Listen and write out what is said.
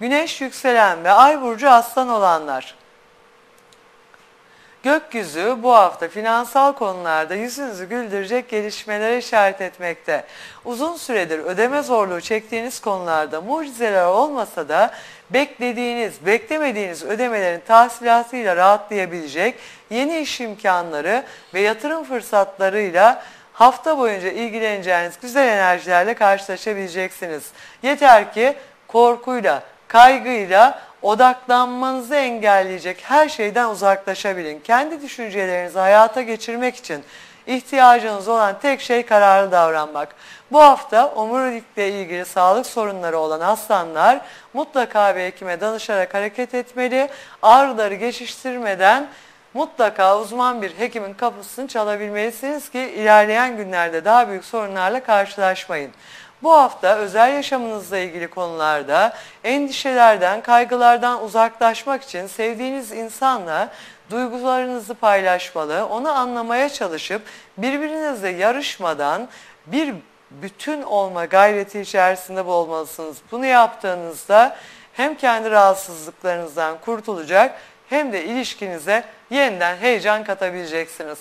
Güneş yükselen ve ay burcu aslan olanlar. Gökyüzü bu hafta finansal konularda yüzünüzü güldürecek gelişmelere işaret etmekte. Uzun süredir ödeme zorluğu çektiğiniz konularda mucizeler olmasa da beklediğiniz, beklemediğiniz ödemelerin tahsilatıyla rahatlayabilecek yeni iş imkanları ve yatırım fırsatlarıyla hafta boyunca ilgileneceğiniz güzel enerjilerle karşılaşabileceksiniz. Yeter ki korkuyla, kaygıyla odaklanmanızı engelleyecek her şeyden uzaklaşabilin. Kendi düşüncelerinizi hayata geçirmek için ihtiyacınız olan tek şey kararlı davranmak. Bu hafta omurilikle ilgili sağlık sorunları olan aslanlar mutlaka bir hekime danışarak hareket etmeli. Ağrıları geçiştirmeden mutlaka uzman bir hekimin kapısını çalabilmelisiniz ki ilerleyen günlerde daha büyük sorunlarla karşılaşmayın. Bu hafta özel yaşamınızla ilgili konularda endişelerden, kaygılardan uzaklaşmak için sevdiğiniz insanla duygularınızı paylaşmalı, onu anlamaya çalışıp birbirinizle yarışmadan bir bütün olma gayreti içerisinde olmalısınız. Bunu yaptığınızda hem kendi rahatsızlıklarınızdan kurtulacak hem de ilişkinize yeniden heyecan katabileceksiniz.